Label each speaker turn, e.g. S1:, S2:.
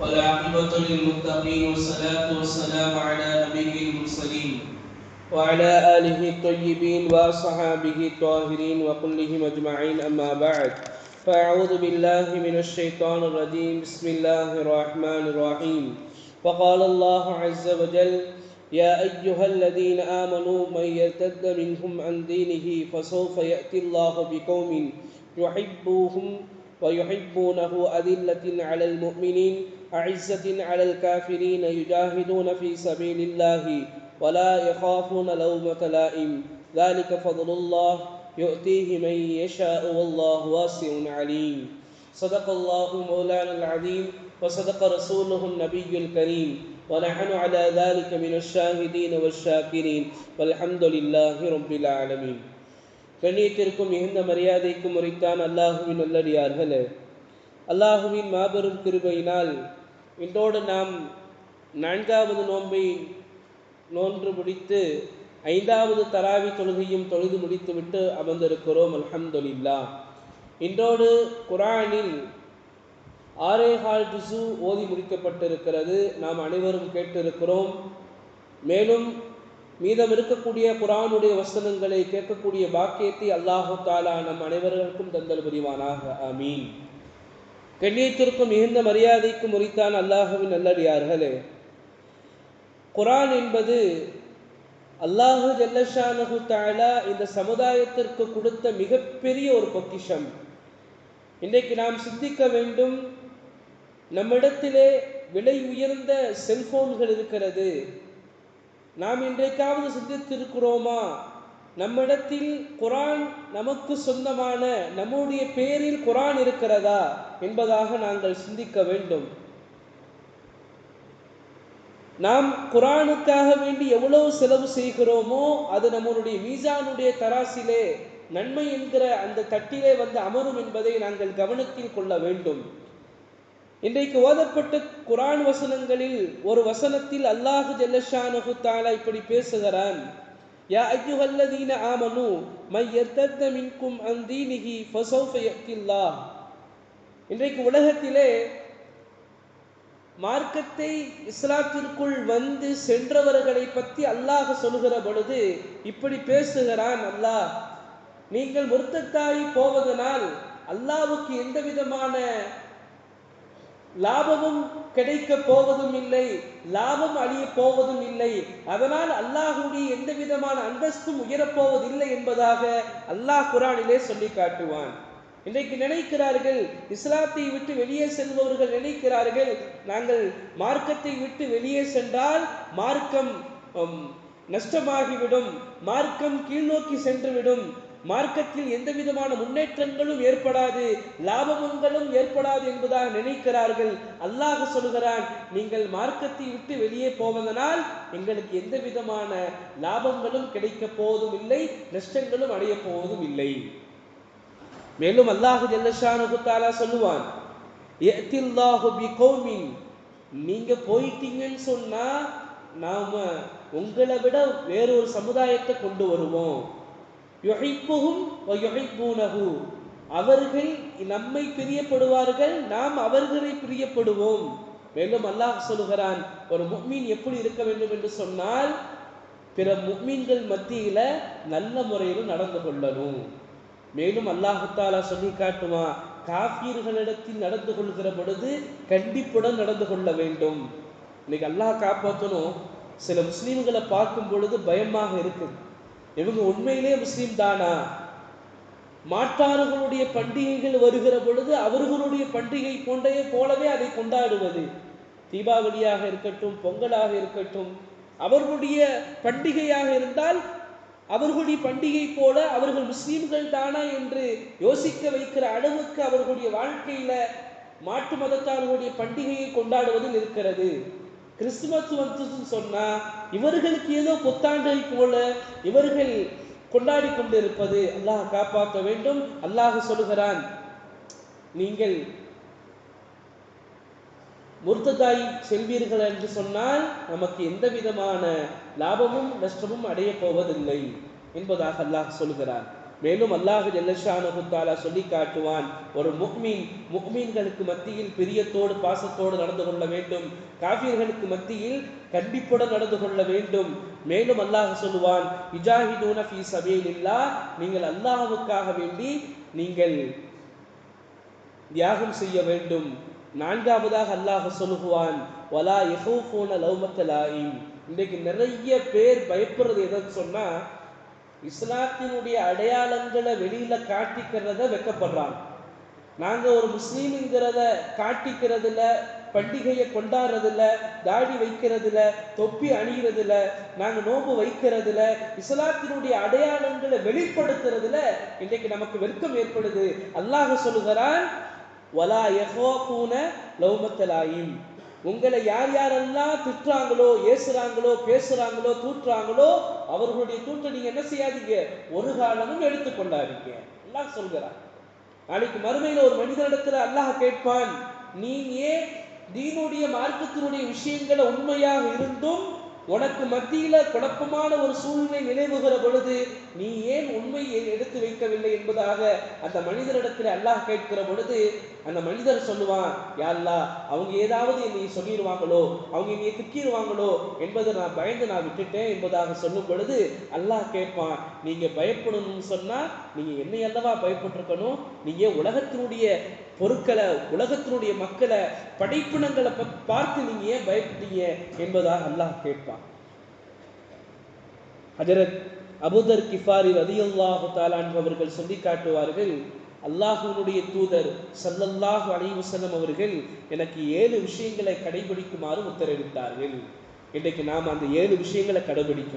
S1: والعاقبة للمتقين والصلاة والسلام على نبي المرسلين. وعلى آله الطيبين وصحابه الطاهرين وكلهم أجمعين، أما بعد. فأعوذ بالله من الشيطان الرجيم. بسم الله الرحمن الرحيم. فقال الله عز وجل يا أيها الذين آمنوا، من يرتد منكم عن دينه، فسوف يأتي الله بقوم يحبوهم ويحبونه أذلة على المؤمنين أعزة على الكافرين يجاهدون في سبيل الله ولا يخافون لومة لائم. ذلك فضل الله يؤتيه من يشاء والله واسع عليم. صدق الله مولانا العظيم وصدق رسوله النبي الكريم. ونحن على ذلك من الشاهدين والشاكرين. والحمد لله رب العالمين. கண்ணியத்திற்கும் மிகுந்த மரியாதைக்கும் முறைத்தான் அல்லாஹுவின் நல்லடியார்களே. அல்லாஹுவின் மாபெரும் கிருபையினால் இன்றோடு நாம் நான்காவது நோன்பை நோன்று முடித்து ஐந்தாவது தராவி தொழுகையும் தொழுது முடித்துவிட்டு அமர்ந்திருக்கிறோம் அல்ஹம்துலில்லா இன்றோடு குரானில் ஆரே ஹால் ஜுசு ஓதி முடிக்கப்பட்டிருக்கிறது. நாம் அனைவரும் கேட்டிருக்கிறோம். மேலும் மீதம் இருக்கக்கூடிய குரானுடைய வசனங்களை கேட்கக்கூடிய பாக்கியத்தை அல்லாஹு தாலா நம் அனைவர்களுக்கும் தந்தல் புரிவானாக. ஆமீன். கண்ணியத்திற்கும் மிகுந்த மரியாதைக்கும் உரித்தான் அல்லாஹுவின் நல்லடியார்களே குரான் என்பது அல்லாஹு ஜல்லஷானஹு தாலா இந்த சமுதாயத்திற்கு கொடுத்த மிகப்பெரிய ஒரு பொக்கிஷம். இன்றைக்கு நாம் சிந்திக்க வேண்டும் நம்மிடத்திலே விலை உயர்ந்த செல்போன்கள் இருக்கிறது நாம் இன்றைக்காவது சிந்தித்திருக்கிறோமா? நம்மிடத்தில் குரான் நமக்கு சொந்தமான நம்முடைய பேரில் குரான் இருக்கிறதா என்பதாக நாங்கள் சிந்திக்க வேண்டும். நாம் குரானுக்காக வேண்டி எவ்வளவு செலவு செய்கிறோமோ அது நம்மளுடைய மீசானுடைய தராசிலே நன்மை என்கிற அந்த தட்டிலே வந்து அமரும் என்பதை நாங்கள் கவனத்தில் கொள்ள வேண்டும். இன்றைக்கு ஓதப்பட்ட குரான் வசனங்களில் ஒரு வசனத்தில் அல்லாஹு ஜல்லஷானு தாலா இப்படி பேசுகிறான். யா ஐயுஹல்லதீன ஆமனு மை யர்தத்த மின்கும் அன் ஃபசௌஃப ஃபஸௌஃப இன்றைக்கு உலகத்திலே மார்க்கத்தை இஸ்லாத்திற்குள் வந்து சென்றவர்களை பற்றி அல்லாஹ் சொல்லுகிற பொழுது இப்படி பேசுகிறான் அல்லாஹ். நீங்கள் முர்த்தத்தாய் போவதனால் அல்லாவுக்கு எந்த விதமான லாபமும் கிடைக்க போவதும் இல்லை லாபம் அழிய போவதும் இல்லை. அதனால் அல்லாஹுடைய எந்த விதமான அந்தஸ்தும் உயரப்போவதில்லை என்பதாக அல்லாஹ் குரானிலே சொல்லி காட்டுவான். இன்றைக்கு நினைக்கிறார்கள் இஸ்லாத்தை விட்டு வெளியே செல்பவர்கள் நினைக்கிறார்கள் நாங்கள் மார்க்கத்தை விட்டு வெளியே சென்றால் மார்க்கம் நஷ்டமாகிவிடும் மார்க்கம் கீழ்நோக்கி சென்றுவிடும் மார்க்கத்தில் எந்த விதமான முன்னேற்றங்களும் ஏற்படாது லாபங்களும் ஏற்படாது என்பதாக நினைக்கிறார்கள். அல்லாஹ் சொல்கிறான் நீங்கள் மார்க்கத்தை விட்டு வெளியே போவதனால் எங்களுக்கு எந்த விதமான லாபங்களும் கிடைக்க போவதும் இல்லை நஷ்டங்களும் அடைய போவதும் இல்லை. மேலும் அல்லாஹு ஜல்லஷானு சொல்லுவான் நீங்க போயிட்டீங்கன்னு சொன்னா நாம உங்களை விட வேறொரு சமுதாயத்தை கொண்டு வருவோம். யுஹிப்புஹும் யுஹிப்பூனஹு அவர்கள் நம்மை பிரியப்படுவார்கள் நாம் அவர்களை பிரியப்படுவோம். மேலும் அல்லாஹ் சொல்லுகிறான் ஒரு முக்மீன் எப்படி இருக்க வேண்டும் என்று சொன்னால் பிற முக்மீன்கள் மத்தியில நல்ல முறையில் நடந்து கொள்ளணும். மேலும் அல்லாஹுத்தாலா சொல்லி காட்டுமா காஃபியர்களிடத்தில் நடந்து கொள்கிற பொழுது கண்டிப்புடன் நடந்து கொள்ள வேண்டும். இன்னைக்கு அல்லாஹ் காப்பாற்றணும் சில முஸ்லீம்களை பார்க்கும் பொழுது பயமாக இருக்குது. இவங்க உண்மையிலே முஸ்லீம் தானா? மாற்றார்களுடைய பண்டிகைகள் வருகிற பொழுது அவர்களுடைய பண்டிகை போன்றே போலவே அதை கொண்டாடுவது. தீபாவளியாக இருக்கட்டும் பொங்கலாக இருக்கட்டும் அவர்களுடைய பண்டிகையாக இருந்தால் அவர்களுடைய பண்டிகை போல அவர்கள் முஸ்லீம்கள் தானா என்று யோசிக்க வைக்கிற அளவுக்கு அவர்களுடைய வாழ்க்கையில மாட்டு மதத்தார்களுடைய பண்டிகையை கொண்டாடுவதில் இருக்கிறது. கிறிஸ்துமஸ் வந்து சொன்னா இவர்களுக்கு ஏதோ புத்தாண்டை போல இவர்கள் கொண்டாடி கொண்டிருப்பது அல்லாஹ் காப்பாற்ற வேண்டும் அல்லாஹ் சொல்லுகிறான். நீங்கள் முர்த்ததாய் செல்வீர்கள் என்று சொன்னால் நமக்கு எந்த விதமான லாபமும் நஷ்டமும் அடைய போவதில்லை என்பதாக அல்லாஹ் சொல்கிறான் மேலும் அல்லாஹ் ஜல்லஷானு சொல்லி காட்டுவான் ஒரு முக்மீன் முக்மீன்களுக்கு மத்தியில் பிரியத்தோடு பாசத்தோடு நடந்து கொள்ள வேண்டும். காஃபியர்களுக்கு மத்தியில் கண்டிப்புடன் நடந்து கொள்ள வேண்டும். மேலும் அல்லாஹ் சொல்லுவான் இஜாஹிதூன ஃபீ சபீலில்லா நீங்கள் அல்லாஹுக்காக வேண்டி நீங்கள் தியாகம் செய்ய வேண்டும். நான்காவதாக அல்லாஹ் சொல்லுவான் வலா யஹூஃபூன லவ்மத்தலாயின் இன்றைக்கு நிறைய பேர் பயப்படுறது எதை சொன்னா இஸ்லாத்தினுடைய அடையாளங்களை வெளியில காட்டிக்கிறத வெக்கப்படுறாங்க. நாங்க ஒரு முஸ்லீம்ங்கிறத காட்டிக்கிறதுல பண்டிகையை கொண்டாடுறதில்ல தாடி வைக்கிறதுல தொப்பி அணிகிறதுல நாங்கள் நோம்பு வைக்கிறதுல இஸ்லாத்தினுடைய அடையாளங்களை வெளிப்படுத்துறதுல இன்றைக்கு நமக்கு வெறுக்கம் ஏற்படுது. அல்லாஹ் சொல்லுகிறான் வலா யஹோபூன லௌமத்தலாயின் உங்களை யார் யாரெல்லாம் திட்டுறாங்களோ ஏசுறாங்களோ பேசுறாங்களோ தூற்றுறாங்களோ அவர்களுடைய தூற்றை நீங்க என்ன செய்யாதீங்க? ஒரு காலமும் எடுத்துக்கொண்டாதீங்க எல்லாம் சொல்கிறார் நாளைக்கு மறுமையில் ஒரு மனிதனிடத்துல அல்லாஹ் கேட்பான் நீ ஏன் தீனுடைய மார்க்கத்தினுடைய விஷயங்களை உண்மையாக இருந்தும் உனக்கு மத்தியில குழப்பமான ஒரு சூழ்நிலை நினைவுகிற பொழுது நீ ஏன் உண்மையை எடுத்து வைக்கவில்லை என்பதாக அந்த மனிதரிடத்தில் அல்லாஹ் கேட்கிற பொழுது அந்த மனிதர் சொல்லுவான் யாழ்லா அவங்க ஏதாவது என்னை சொல்லிடுவாங்களோ அவங்க என்னை திக்கிடுவாங்களோ என்பதை நான் பயந்து நான் விட்டுட்டேன் என்பதாக சொல்லும் பொழுது அல்லாஹ் கேட்பான் நீங்க பயப்படணும்னு சொன்னா நீங்க என்னை அல்லவா பயப்பட்டிருக்கணும்? நீங்க உலகத்தினுடைய பொருட்களை உலகத்தினுடைய மக்களை படைப்பினங்களை பார்த்து நீங்க ஏன் பயப்பட்டீங்க என்பதாக அல்லாஹ் கேட்பான். ஹஜரத் அபுதர் கிஃபாரி ரதியுல்லாஹு தாலான் அவர்கள் சொல்லி காட்டுவார்கள் அல்லாஹுனுடைய தூதர் சல்லல்லாஹு அலைவசனம் அவர்கள் எனக்கு ஏழு விஷயங்களை கடைபிடிக்குமாறு உத்தரவிட்டார்கள். இன்றைக்கு நாம் அந்த ஏழு விஷயங்களை கடைபிடிக்கணும்.